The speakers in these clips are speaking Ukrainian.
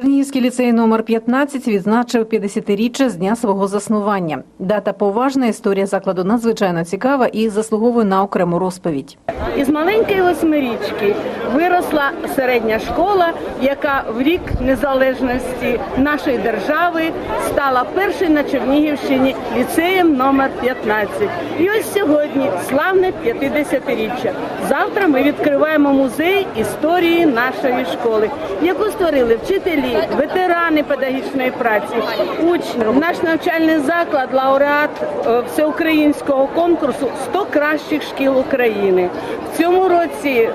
Чернігівський ліцей номер 15 відзначив 50-річчя з дня свого заснування. Дата поважна, історія закладу надзвичайно цікава і заслуговує на окрему розповідь. Із маленької восьмирічки виросла середня школа, яка в рік незалежності нашої держави стала першою на Чернігівщині ліцеєм номер 15. І ось сьогодні славне 50-річчя. Завтра ми відкриваємо музей історії нашої школи, яку створили вчителі, ветерани педагогічної праці, учні. Наш навчальний заклад лауреат е, всеукраїнського конкурсу «100 кращих шкіл України. В цьому році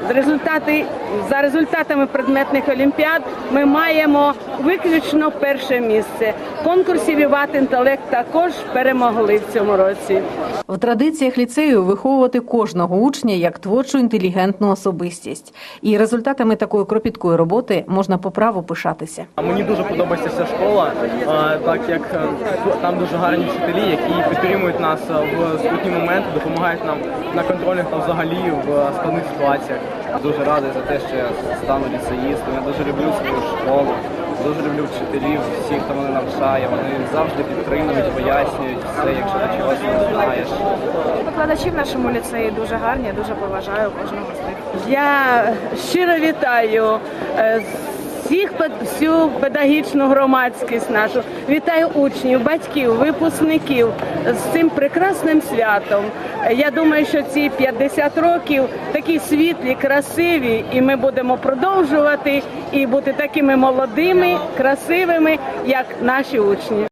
за результатами предметних олімпіад ми маємо виключно перше місце. Конкурсі Віват інтелект також перемогли в цьому році. В традиціях ліцею виховувати кожного учня як творчу інтелігентну особистість. І результатами такої кропіткої роботи можна по праву пишатися. Мені дуже подобається ця школа, так як е, там дуже гарні вчителі, які підтримують нас е, в скрутні моменти, допомагають нам на контрольних та взагалі в складних ситуаціях. Дуже радий за те, що я стану ліцеїстом. Я дуже люблю свою школу, дуже люблю вчителів, всіх, хто мене навчає. Вони завжди підтримують, пояснюють все, якщо ти чогось не знаєш. Викладачі в нашому ліцеї дуже гарні, я дуже поважаю кожного з них. Я щиро вітаю е, всіх всю педагогічну громадськість нашу. Вітаю учнів, батьків, випускників з цим прекрасним святом. Я думаю, що ці 50 років такі світлі, красиві, і ми будемо продовжувати і бути такими молодими, красивими, як наші учні.